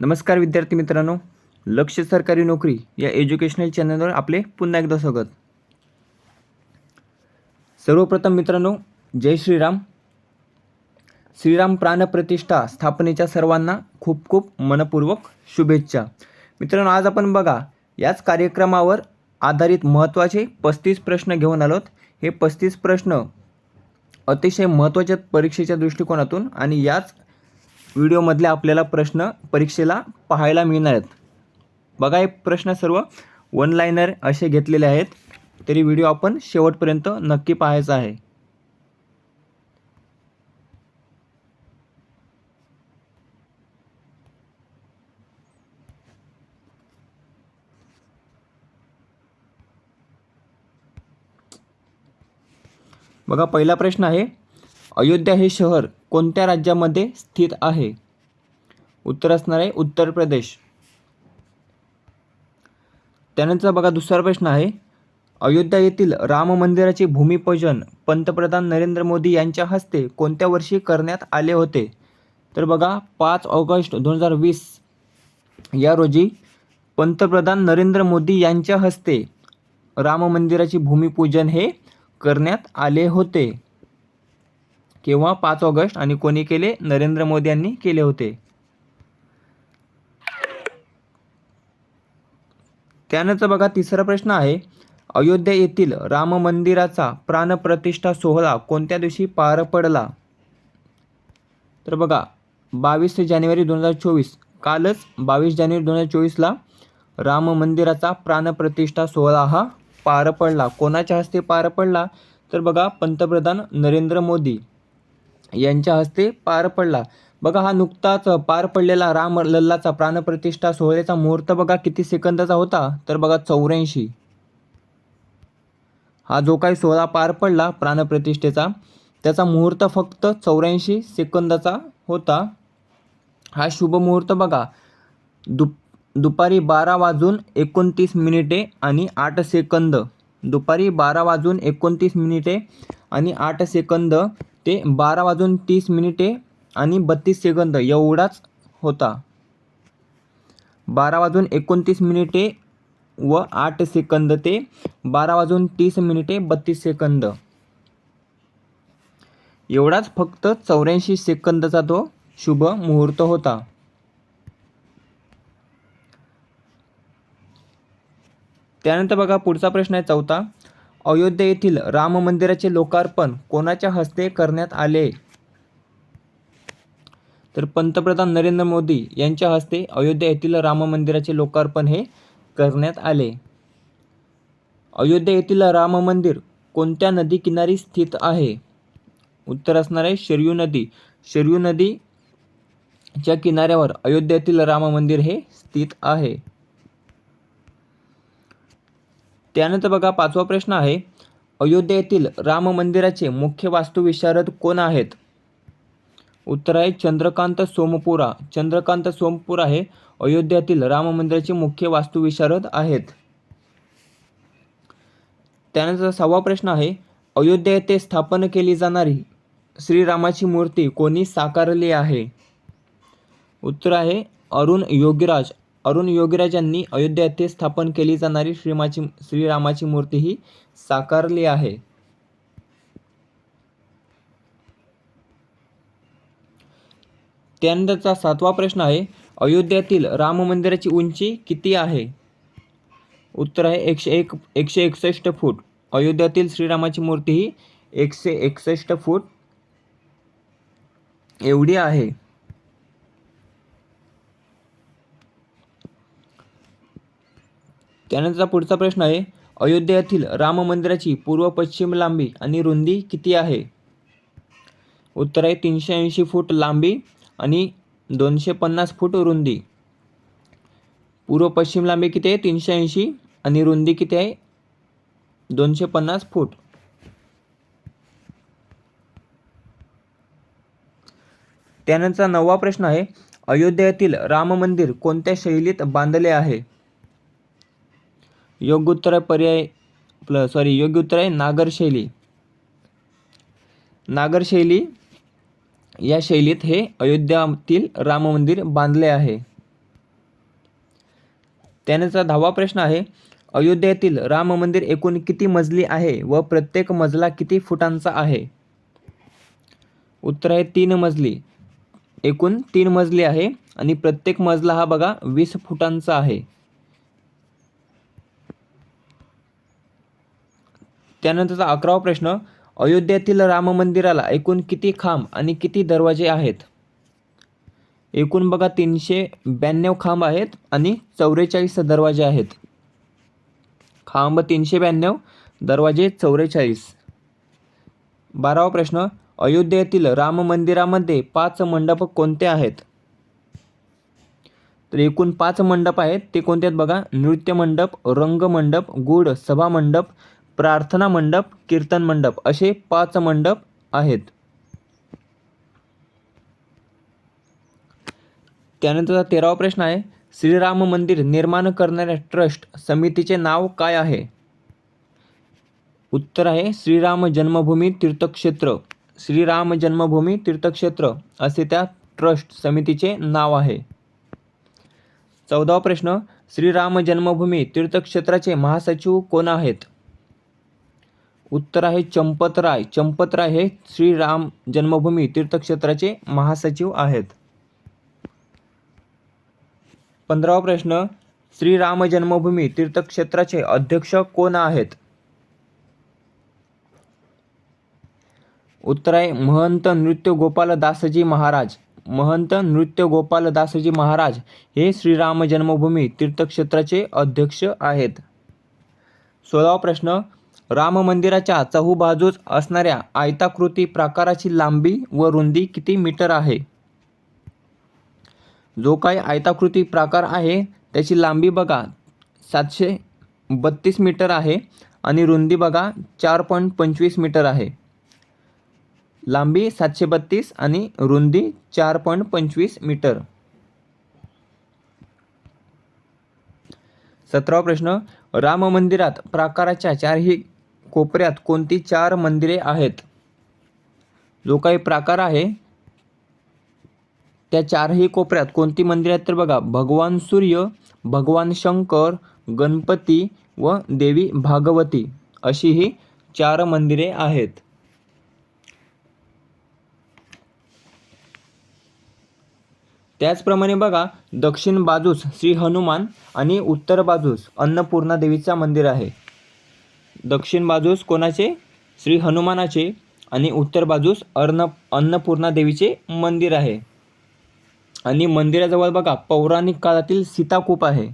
नमस्कार विद्यार्थी मित्रांनो लक्ष सरकारी नोकरी या एज्युकेशनल चॅनलवर आपले पुन्हा एकदा स्वागत. सर्वप्रथम मित्रांनो जय श्रीराम. श्रीराम प्राणप्रतिष्ठा स्थापनेच्या सर्वांना खूप खूप मनपूर्वक शुभेच्छा. मित्रांनो आज आपण बघा याच कार्यक्रमावर आधारित महत्त्वाचे पस्तीस प्रश्न घेऊन आलोत. हे पस्तीस प्रश्न अतिशय महत्त्वाच्या परीक्षेच्या दृष्टिकोनातून आणि याच व्हिडिओमधले आपल्याला प्रश्न परीक्षेला पाहायला मिळणार आहेत. बघा हे प्रश्न सर्व वन लाईनर असे घेतलेले आहेत तरी व्हिडिओ आपण शेवटपर्यंत नक्की पाहायचा आहे. बघा पहिला प्रश्न आहे अयोध्या हे शहर कोणत्या राज्यामध्ये स्थित आहे? उत्तर असणार आहे उत्तर प्रदेश. त्यानंतर बघा दुसरा प्रश्न आहे अयोध्या येथील राम मंदिराचे भूमिपूजन पंतप्रधान नरेंद्र मोदी यांच्या हस्ते कोणत्या वर्षी करण्यात आले होते? तर बघा पाच ऑगस्ट दोन हजार वीस या रोजी पंतप्रधान नरेंद्र मोदी यांच्या हस्ते राम मंदिराचे भूमिपूजन हे करण्यात आले होते. किंवा पाच ऑगस्ट आणि कोणी केले? नरेंद्र मोदी यांनी केले होते. त्यानंतर बघा तिसरा प्रश्न आहे. अयोध्या येथील राम मंदिराचा प्राणप्रतिष्ठा सोहळा कोणत्या दिवशी पार पडला? तर बघा बावीस जानेवारी दोन हजार चोवीस कालच बावीस जानेवारी दोन हजार चोवीसला राम मंदिराचा प्राणप्रतिष्ठा सोहळा हा पार पडला. कोणाच्या हस्ते पार पडला? तर बघा पंतप्रधान नरेंद्र मोदी. यांच्या हस्ते पार पडला. बघा हा नुकताच पार पडलेला राम लल्लाचा प्राणप्रतिष्ठा सोहळ्याचा मुहूर्त बघा किती सेकंदाचा होता. तर बघा चौऱ्याऐंशी. हा जो काही सोहळा पार पडला प्राणप्रतिष्ठेचा त्याचा मुहूर्त फक्त चौऱ्याऐंशी सेकंदाचा होता. हा शुभ मुहूर्त बघा. दुप दुपारी बारा वाजून एकोणतीस मिनिटे आणि आठ सेकंद. दुपारी बारा वाजून एकोणतीस मिनिटे आणि आठ सेकंद ते बारा वाजून तीस मिनिटे आणि बत्तीस सेकंद एवढाच होता. बारा वाजून एकोणतीस मिनिटे व आठ सेकंद ते बारा वाजून तीस मिनिटे बत्तीस सेकंद. एवढाच फक्त चौऱ्याऐंशी सेकंदचा तो शुभ मुहूर्त होता. त्यानंतर बघा पुढचा प्रश्न आहे चौथा. अयोध्या येथील राम मंदिराचे लोकार्पण कोणाच्या हस्ते करण्यात आले? तर पंतप्रधान नरेंद्र मोदी यांच्या हस्ते अयोध्या येथील राम मंदिराचे लोकार्पण हे करण्यात आले. अयोध्या येथील राम मंदिर कोणत्या नदी किनारी स्थित आहे? उत्तर असणार आहे शरयू नदी. शरयू नदीच्या किनाऱ्यावर अयोध्येतील राम मंदिर हे स्थित आहे. त्यानंतर बघा पाचवा प्रश्न आहे अयोध्या येथील राम मंदिराचे मुख्य वास्तुविशारद कोण आहेत? उत्तर आहे चंद्रकांत सोमपुरा. चंद्रकांत सोमपुरा हे अयोध्यातील राम मंदिराचे मुख्य वास्तुविशारद आहेत. त्यानंतर सहावा प्रश्न आहे अयोध्या येथे स्थापन केली जाणारी श्रीरामाची मूर्ती कोणी साकारली आहे? उत्तर आहे अरुण योगीराज. अरुण योगीराज यांनी अयोध्या येथे स्थापन केली जाणारी श्रीमाची श्रीरामाची मूर्ती ही साकारली आहे. त्यानंतरचा सातवा प्रश्न आहे अयोध्यातील राम मंदिराची उंची किती आहे? उत्तर आहे एकशे एक एकशे एकसष्ट फूट. अयोध्यातील श्रीरामाची मूर्ती ही एकशे एकसष्ट फूट एवढी आहे. त्यानंतरचा पुढचा प्रश्न आहे अयोध्येतील राम मंदिराची पूर्व पश्चिम लांबी आणि रुंदी किती आहे? उत्तर आहे तीनशे ऐंशी फूट लांबी आणि दोनशे पन्नास फूट रुंदी. पूर्व पश्चिम लांबी किती आहे? तीनशे ऐंशी आणि रुंदी किती आहे? दोनशे पन्नास फूट. त्यानंतर नववा प्रश्न आहे अयोध्येतील राम मंदिर कोणत्या शैलीत बांधले आहे? योग्य उत्तर आहे पर्याय प्लस सॉरी योग्य उत्तर आहे नागरशैली नागरशैली या शैलीत हे अयोध्यातील राम मंदिर बांधले आहे. त्यानंतर दहावा प्रश्न आहे अयोध्येतील राम मंदिर एकूण किती मजली आहे व प्रत्येक मजला किती फुटांचा आहे? उत्तर आहे तीन मजली. एकूण तीन मजली आहे आणि प्रत्येक मजला हा बघा वीस फुटांचा आहे. त्यानंतरचा अकरावा प्रश्न अयोध्येतील राम मंदिराला एकूण किती खांब आणि किती दरवाजे आहेत? एकूण बघा तीनशे ब्याण्णव खांब आहेत आणि चौवेचाळीस दरवाजे आहेत. खांब तीनशे ब्याण्णव दरवाजे चौवेचाळीस बारावा प्रश्न अयोध्येतील राम मंदिरामध्ये पाच मंडप कोणते आहेत? तर एकूण पाच मंडप आहेत ते कोणते आहेत बघा? नृत्य मंडप रंग मंडप गूढ सभा मंडप प्रार्थना मंडप कीर्तन मंडप असे पाच मंडप आहेत. त्यानंतरचा तेरावा प्रश्न आहे श्रीराम मंदिर निर्माण करणाऱ्या ट्रस्ट समितीचे नाव काय आहे? उत्तर आहे श्रीराम जन्मभूमी तीर्थक्षेत्र. श्रीराम जन्मभूमी तीर्थक्षेत्र असे त्या ट्रस्ट समितीचे नाव आहे. चौदावा प्रश्न श्रीराम जन्मभूमी तीर्थक्षेत्राचे महासचिव कोण आहेत? उत्तर आहे चंपतराय. चंपतराय हे श्रीराम जन्मभूमी तीर्थक्षेत्राचे महासचिव आहेत. पंधरावा प्रश्न श्रीराम जन्मभूमी तीर्थक्षेत्राचे अध्यक्ष कोण आहेत? उत्तर आहे महंत नृत्य गोपाल दासजी महाराज. महंत नृत्य गोपाल दासजी महाराज हे श्रीराम जन्मभूमी तीर्थक्षेत्राचे अध्यक्ष आहेत. सोळावा प्रश्न राम मंदिराच्या चहूबाजूस असणाऱ्या आयताकृती प्रकाराची लांबी व रुंदी किती मीटर आहे? जो काही आयताकृती प्रकार आहे त्याची लांबी बघा. सातशे बत्तीस मीटर आहे आणि रुंदी बघा चार पॉईंट पंचवीस मीटर आहे. लांबी सातशे बत्तीस आणि रुंदी चार पॉईंट पंचवीस मीटर. सतरावा प्रश्न राम मंदिरात प्राकाराच्या चारही कोपऱ्यात कोणती चार मंदिरे आहेत? जो काही प्राकार आहे त्या चारही कोपऱ्यात कोणती मंदिरे आहेत तर बघा भगवान सूर्य भगवान शंकर गणपती व देवी भागवती अशी ही चार मंदिरे आहेत. त्याचप्रमाणे बघा दक्षिण बाजूस श्री हनुमान आणि उत्तर बाजूस अन्नपूर्णा देवीचा मंदिर आहे. दक्षिण बाजूस कोणाचे? श्री हनुमानाचे आणि उत्तर बाजूस अर्ण अन्नपूर्णा देवीचे मंदिर आहे. आणि मंदिराजवळ बघा पौराणिक काळातील सीताकूप आहे.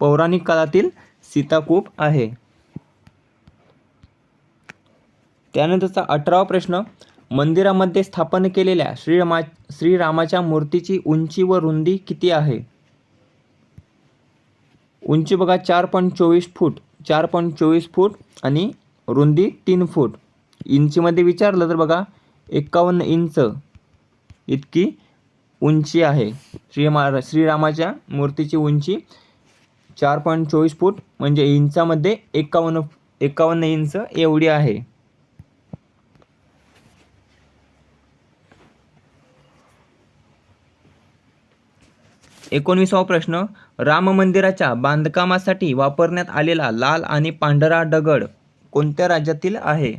पौराणिक काळातील सीताकूप आहे. त्यानंतरचा अठरावा प्रश्न मंदिरामध्ये स्थापन केलेल्या श्रीरामा श्रीरामाच्या मूर्तीची उंची व रुंदी किती आहे? उंची बघा चार पॉईंट चोवीस फूट चार पॉईंट चोवीस फूट आणि रुंदी तीन फूट. इंचीमध्ये विचारलं तर बघा एकावन्न इंच इतकी उंची आहे. श्रीमा श्रीरामाच्या मूर्तीची उंची चार पॉईंट चोवीस फूट म्हणजे इंचामध्ये एकावन्न एकावन्न इंच एवढी आहे. एकोणविसावा प्रश्न राम मंदिराच्या बांधकामासाठी वापरण्यात आलेला लाल आणि पांढरा दगड कोणत्या राज्यातील आहे?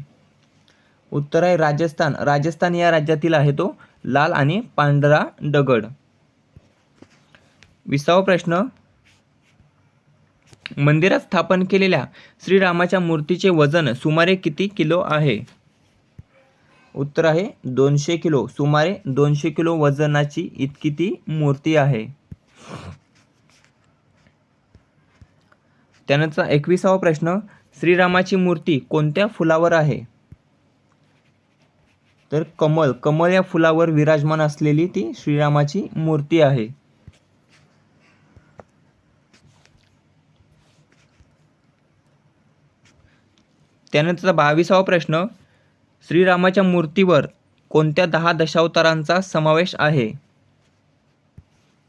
उत्तर आहे राजस्थान. राजस्थान या राज्यातील आहे तो लाल आणि पांढरा दगड. विसावा प्रश्न मंदिरात स्थापन केलेल्या श्रीरामाच्या मूर्तीचे वजन सुमारे किती किलो आहे? उत्तर आहे दोनशे किलो. सुमारे दोनशे किलो वजनाची इतकी ती मूर्ती आहे. त्यानंतर एकविसावा प्रश्न श्रीरामाची मूर्ती कोणत्या फुलावर आहे? तर कमल कमल या फुलावर विराजमान असलेली ती श्रीरामाची मूर्ती आहे. त्यानंतरचा बावीसावा प्रश्न श्रीरामाच्या मूर्तीवर कोणत्या दहा दशावतारांचा समावेश आहे?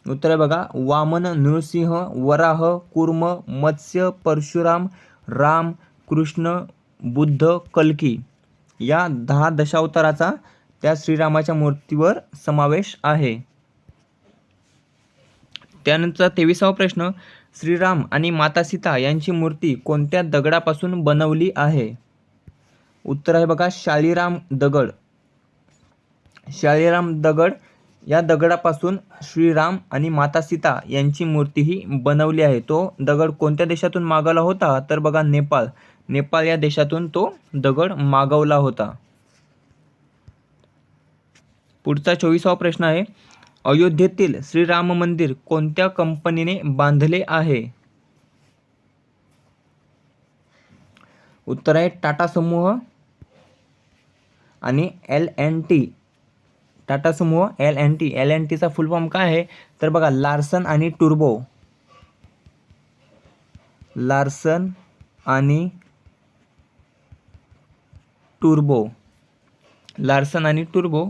उत्तर आहे बघा वामन नृसिंह वराह कुर्म मत्स्य परशुराम राम कृष्ण बुद्ध कल्की. या दहा दशावताराचा त्या श्रीरामाच्या मूर्तीवर समावेश आहे. त्यानंतर तेविसावा प्रश्न श्रीराम आणि माता सीता यांची मूर्ती कोणत्या दगडापासून बनवली आहे? उत्तर आहे बघा शाळीराम दगड. शाळीराम दगड या दगडापासून श्रीराम आणि माता सीता यांची मूर्तीही बनवली आहे. तो दगड कोणत्या देशातून मागवला होता? तर बघा नेपाळ. नेपाळ या देशातून तो दगड मागवला होता. पुढचा चोवीसावा प्रश्न आहे अयोध्येतील श्रीराम मंदिर कोणत्या कंपनीने बांधले आहे? उत्तर आहे टाटा समूह आणि L N T. Tata Sumo L N T. L N टीचा फुल फॉर्म काय आहे? तर बघा लार्सन आणि टुर्बो. लार्सन आणि टुर्बो. लार्सन आणि टुर्बो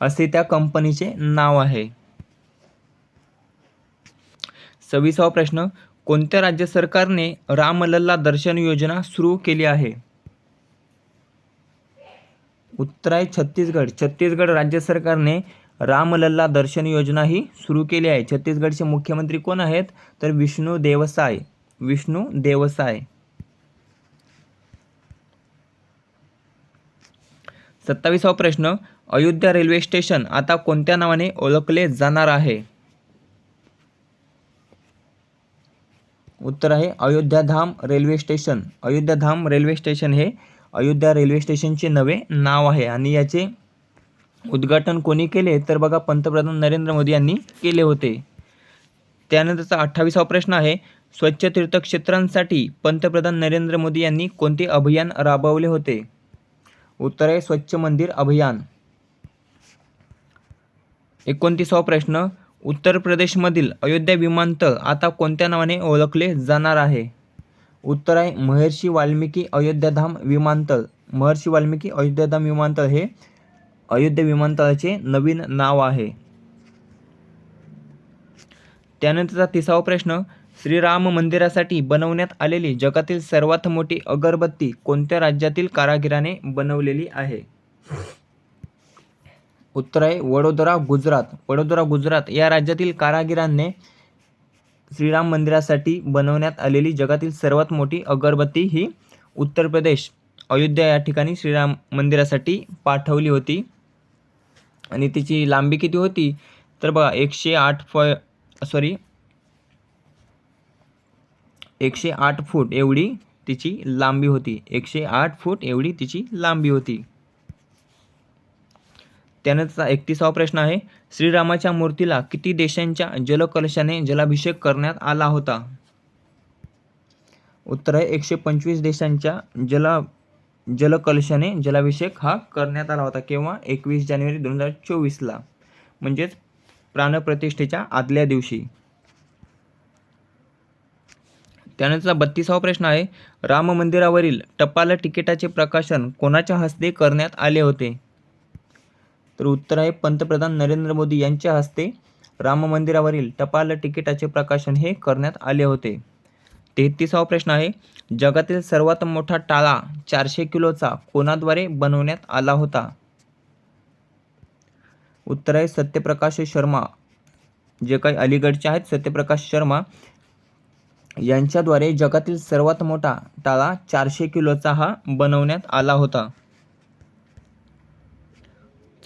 असे त्या कंपनीचे नाव आहे. सव्वीसावा प्रश्न कोणत्या राज्य सरकारने रामलल्ला दर्शन योजना सुरू केली आहे? उत्तर आहे छत्तीसगड. छत्तीसगड राज्य सरकारने रामलल्ला दर्शन योजना ही सुरू केली आहे. छत्तीसगडचे मुख्यमंत्री कोण आहेत? तर विष्णू देवसाय विष्णू देवसाय सत्तावीसावा प्रश्न. अयोध्या रेल्वे स्टेशन आता कोणत्या नावाने ओळखले जाणार आहे? उत्तर आहे Ayodhyadham railway station. Ayodhyadham railway station हे अयोध्या रेल्वे स्टेशनचे नवे नाव आहे आणि याचे उद्घाटन कोणी केले तर बघा पंतप्रधान नरेंद्र मोदी यांनी केले होते. त्यानंतरचा अठ्ठावीसावा प्रश्न आहे स्वच्छ तीर्थक्षेत्रांसाठी पंतप्रधान नरेंद्र मोदी यांनी कोणते अभियान राबवले होते? उत्तर आहे स्वच्छ मंदिर अभियान. एकोणतीसावा प्रश्न उत्तर प्रदेशमधील अयोध्या विमानतळ आता कोणत्या नावाने ओळखले जाणार आहे? उत्तर आहे महर्षी वाल्मिकी अयोध्याधाम विमानतळ. महर्षी वाल्मिकी अयोध्याधाम विमानतळ हे अयोध्या विमानतळाचे नवीन नाव आहे. त्यानंतरचा तिसावा प्रश्न श्रीराम मंदिरासाठी बनवण्यात आलेली जगातील सर्वात मोठी अगरबत्ती कोणत्या राज्यातील कारागिराने बनवलेली आहे? उत्तर आहे वडोदरा गुजरात. वडोदरा गुजरात या राज्यातील कारागिरांनी श्रीराम मंदिरासाठी बनवण्यात आलेली जगातील सर्वात मोठी अगरबत्ती ही उत्तर प्रदेश. अयोध्या या ठिकाणी श्रीराम मंदिरासाठी पाठवली होती. आणि तिची लांबी किती होती? तर बघा एकशे आठ फ सॉरी एकशे आठ फूट एवढी तिची लांबी होती. एकशे आठ फूट एवढी तिची लांबी होती. त्यानंतरचा एकतीसावा प्रश्न आहे श्रीरामाच्या मूर्तीला किती देशांच्या जलकलशाने जलाभिषेक करण्यात आला होता? उत्तर आहे एकशे पंचवीस देशांच्या जला जलकलशाने जलाभिषेक हा करण्यात आला होता. केव्हा? एकवीस जानेवारी दोन हजार चोवीसला म्हणजेच प्राणप्रतिष्ठेच्या आदल्या दिवशी. त्यानंतरचा बत्तीसावा प्रश्न आहे राम मंदिरावरील टपाल तिकिटाचे प्रकाशन कोणाच्या हस्ते करण्यात आले होते? तर उत्तर आहे पंतप्रधान नरेंद्र मोदी यांच्या हस्ते राम मंदिरावरील टपाल तिकिटाचे प्रकाशन हे करण्यात आले होते. तेहतीसावा प्रश्न आहे जगातील सर्वात मोठा टाळा चारशे किलोचा कोणाद्वारे बनवण्यात आला होता? उत्तर आहे सत्यप्रकाश शर्मा. जे काही अलीगडचे आहेत सत्यप्रकाश शर्मा यांच्याद्वारे जगातील सर्वात मोठा टाळा चारशे किलोचा हा बनवण्यात आला होता.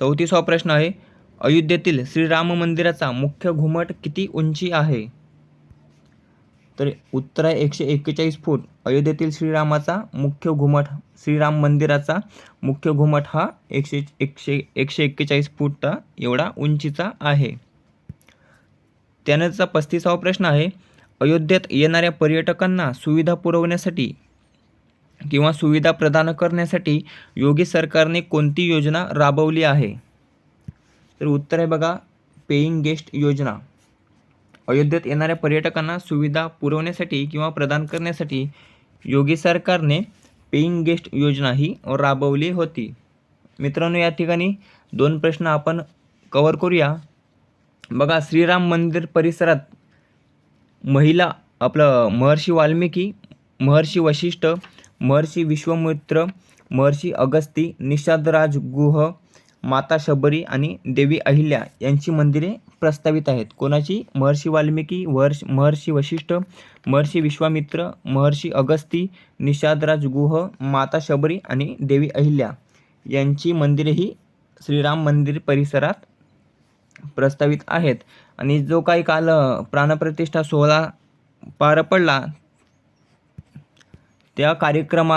चौतीसावा प्रश्न आहे. अयोध्येतील श्रीराम मंदिराचा मुख्य घुमट किती उंची आहे? तर उत्तर आहे एकशे एक्केचाळीस फूट. अयोध्येतील श्रीरामाचा मुख्य घुमट श्रीराम मंदिराचा मुख्य घुमट हा एकशे एकशे एकशे एक्केचाळीस फूट एवढा उंचीचा आहे. त्यानंतरचा पस्तीसावा प्रश्न आहे अयोध्येत येणाऱ्या पर्यटकांना सुविधा पुरवण्यासाठी किंवा सुविधा प्रदान करण्यासाठी योगी सरकारने कोणती योजना राबवली आहे? तर उत्तर आहे बघा पेईंग गेस्ट योजना. अयोध्येत येणाऱ्या पर्यटकांना सुविधा पुरवण्यासाठी किंवा प्रदान करण्यासाठी योगी सरकारने पेईंग गेस्ट योजना ही राबवली होती. मित्रांनो या ठिकाणी दोन प्रश्न आपण कवर करूया. बघा श्रीराम मंदिर परिसरात महिला आपलं महर्षी वाल्मिकी महर्षी वशिष्ठ महर्षी विश्वमित्र महर्षी अगस्ती निषादराज गुह माता शबरी आणि देवी अहिल्या यांची मंदिरे प्रस्तावित आहेत. कोणाची? महर्षी वाल्मिकी वर्ष महर्षी वशिष्ठ महर्षी विश्वामित्र महर्षी अगस्ती निषादराज गुह माता शबरी आणि देवी अहिल्या यांची मंदिरे ही श्रीराम मंदिर परिसरात प्रस्तावित आहेत. आणि जो काही काल प्राणप्रतिष्ठा सोहळा पार पडला त्या कार्यक्रमा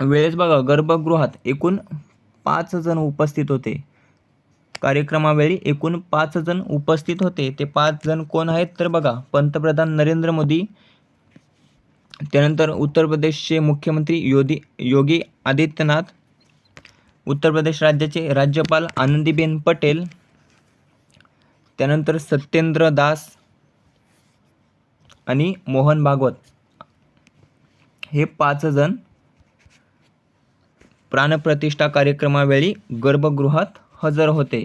वेळेस बघा गर्भगृहात एकूण पाच जण उपस्थित होते. कार्यक्रमावेळी एकूण पाच जण उपस्थित होते. ते पाच जण कोण आहेत तर बघा पंतप्रधान नरेंद्र मोदी त्यानंतर उत्तर प्रदेशचे मुख्यमंत्री योगी योगी आदित्यनाथ उत्तर प्रदेश राज्याचे राज्यपाल आनंदीबेन पटेल त्यानंतर सत्येंद्र दास आणि मोहन भागवत. हे पाच जण प्राणप्रतिष्ठा कार्यक्रमावेळी गर्भगृहात हजर होते.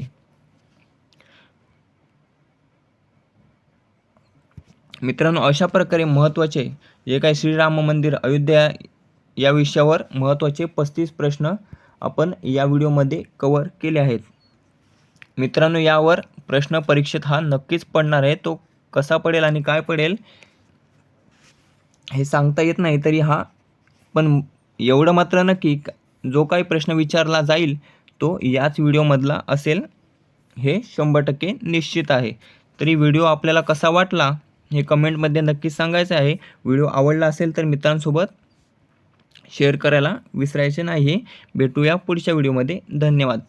मित्रांनो अशा प्रकारे महत्त्वाचे जे काही श्रीराम मंदिर अयोध्या या विषयावर महत्त्वाचे पस्तीस प्रश्न आपण या व्हिडिओमध्ये कवर केले आहेत. मित्रांनो यावर प्रश्न परीक्षेत हा नक्कीच पडणार आहे. तो कसा पडेल आणि काय पडेल हे सांगता येत नाही तरी हा. पण एवढं मात्र नक्की जो काही प्रश्न विचारला जाईल तो याच व्हिडिओमधला असेल. हे शंभर टक्के निश्चित आहे. तरी व्हिडिओ आपल्याला कसा वाटला हे कमेंटमध्ये नक्कीच सांगायचं आहे. व्हिडिओ आवडला असेल तर मित्रांसोबत शेअर करायला विसरायचे नाही भेटूया पुढच्या व्हिडिओमध्ये धन्यवाद.